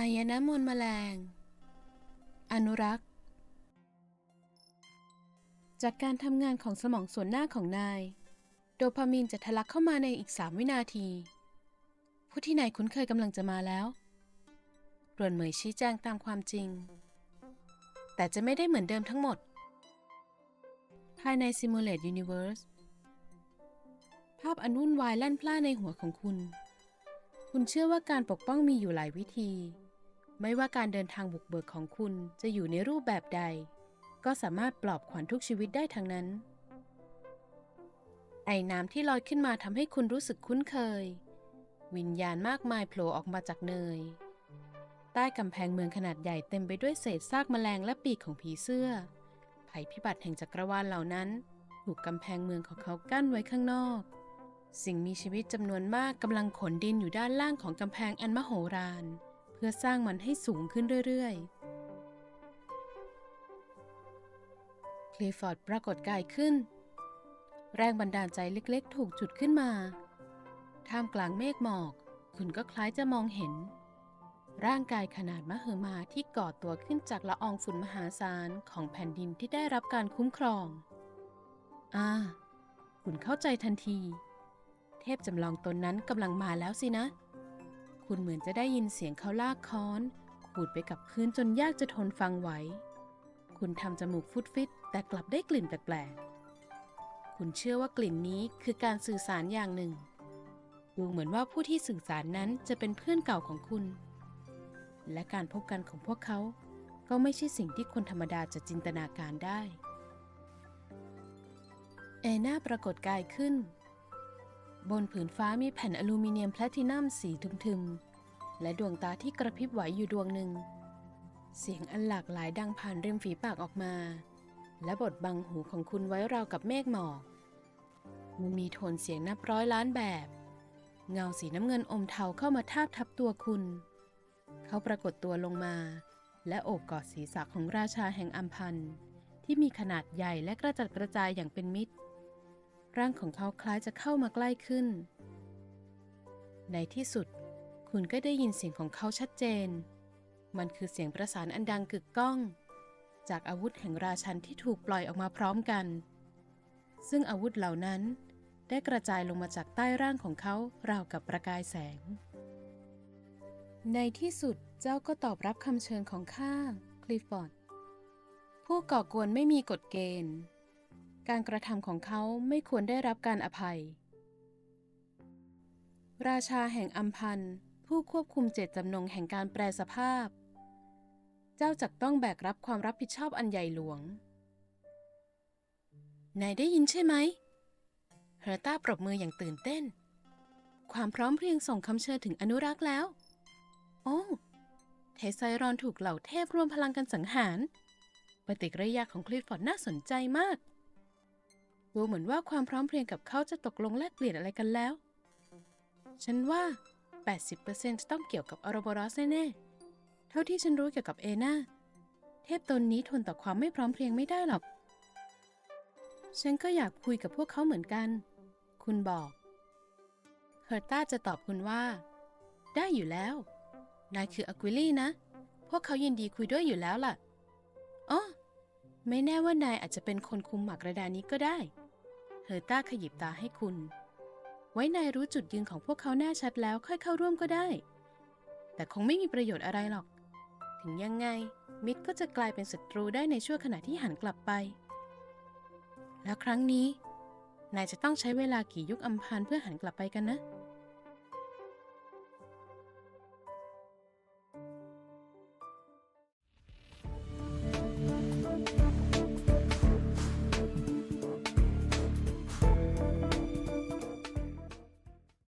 ายนะมนต์แมลง อนุรักษ์ จากการทำงานของสมองส่วนหน้าของนาย โดพามีนจะทะลักเข้ามาในอีกสามวินาที ผู้ที่นายคุ้นเคยกำลังจะมาแล้วรวนเหมยชี้แจงตามความจริง แต่จะไม่ได้เหมือนเดิมทั้งหมด ภายใน Simulate Universe ภาพอันวุ่นวายแล่นพล่าในหัวของคุณ คุณเชื่อว่าการปกป้องมีอยู่หลายวิธี ไม่ว่าการเดินทางบุกเบิกของคุณจะอยู่ในรูปแบบใด ก็สามารถปลอบขวัญทุกชีวิตได้ทั้งนั้น ไอ้น้ำที่ลอยขึ้นมาทำให้คุณรู้สึกคุ้นเคย วิญญาณมากมายโผล่ออกมาจากเนย ใต้กำแพงเมืองขนาดใหญ่เต็มไปด้วยเศษซากแมลงและปีกของผีเสื้อ ภัยพิบัติแห่งจักรวาลเหล่านั้นถูกกำแพงเมืองของเขากั้นไว้ข้างนอก สิ่งมีชีวิตจำนวนมากกำลังขนดินอยู่ด้านล่างของกำแพงอันมโหฬารเพื่อสร้างมันให้สูงขึ้นเรื่อยๆ คลีฟอร์ดปรากฏกายขึ้น แรงบันดาลใจเล็กๆ ถูกจุดขึ้นมา ท่ามกลางเมฆหมอก คุณก็คล้ายจะมองเห็น ร่างกายขนาดมหึมาที่ก่อตัวขึ้นจากละอองฝุ่นมหาศาลของแผ่นดินที่ได้รับการคุ้มครอง อ่า คุณเข้าใจทันที พจำลองตนนั้นกำลังมาแล้วสินะ คุณเหมือนจะได้ยินเสียงเขาลากค้อน ขูดไปกับพื้นจนยากจะทนฟังไหว คุณทำจมูกฟุดฟิตแต่กลับได้กลิ่นแปลกๆ คุณเชื่อว่ากลิ่นนี้คือการสื่อสารอย่างหนึ่ง ดูเหมือนว่าผู้ที่สื่อสารนั้นจะเป็นเพื่อนเก่าของคุณ และการพบกันของพวกเขา ก็ไม่ใช่สิ่งที่คนธรรมดาจะจินตนาการได้เอน่าปรากฏกายขึ้น บนผืนฟ้ามีแผ่นอลูมิเนียมแพลตินัมสีทึมๆ และดวงตาที่กระพริบไหวอยู่ดวงหนึ่ง เสียงอันหลากหลายดังผ่านริมฝีปากออกมา และบดบังหูของคุณไว้ราวกับเมฆหมอก มันมีโทนเสียงนับร้อยล้านแบบ เงาสีน้ำเงินอมเทาเข้ามาทาบทับตัวคุณ เขาปรากฏตัวลงมา และโอบกอดศีรษะของราชาแห่งอัมพันธ์ที่มีขนาดใหญ่และกระจัดกระจายอย่างเป็นมิตร ร่างของเขาคล้ายจะเข้ามาใกล้ขึ้น ในที่สุด คุณก็ได้ยินเสียงของเขาชัดเจน มันคือเสียงประสานอันดังกึกก้อง จากอาวุธแห่งราชันที่ถูกปล่อยออกมาพร้อมกัน ซึ่งอาวุธเหล่านั้นได้กระจายลงมาจากใต้ร่างของเขาราวกับประกายแสง ในที่สุดเจ้าก็ตอบรับคำเชิญของข้าคลิฟฟอร์ดผู้ก่อกวนไม่มีกฎเกณฑ์ การกระทำของเขาไม่ควรได้รับการอภัย ราชาแห่งอัมพันธ์ผู้ควบคุมเจตจำนงแห่งการแปลสภาพ เจ้าจักต้องแบกรับความรับผิดชอบอันใหญ่หลวง นายได้ยินใช่ไหม เฮอร์ต้าปรบมืออย่างตื่นเต้น ความพร้อมเพรียงส่งคำเชิญถึงอนุรักษ์แล้ว โอ้ เทไซรอนถูกเหล่าเทพรวมพลังกันสังหาร ปฏิกิริยาของคลิฟฟอร์ดน่าสนใจมาก ดูเหมือนว่าความพร้อมเพรียงกับเขาจะตกลงแลกเปลี่ยนอะไรกันแล้ว ฉันว่า 80%จะต้องเกี่ยวกับออโรบอรัสแน่ๆ เท่าที่ฉันรู้เกี่ยวกับเอนาเทพตนนี้ทนต่อความไม่พร้อมเพรียงไม่ได้หรอก ฉันก็อยากคุยกับพวกเขาเหมือนกัน คุณบอกเฮอร์ต้าจะตอบคุณว่า ได้อยู่แล้ว นายคืออควิลี่นะ พวกเขายินดีคุยด้วยอยู่แล้วล่ะอ๋อไม่แน่ว่านายอาจจะเป็นคนคุมหมากระดานนี้ก็ได้ เฮอต้าขยิบตาให้คุณ ไว้นายรู้จุดยืนของพวกเขาแน่ชัดแล้วค่อยเข้าร่วมก็ได้ แต่คงไม่มีประโยชน์อะไรหรอก ถึงยังไง มิตรก็จะกลายเป็นศัตรูได้ในชั่วขณะที่หันกลับไป แล้วครั้งนี้ นายจะต้องใช้เวลากี่ยุคอัมพานเพื่อหันกลับไปกันนะ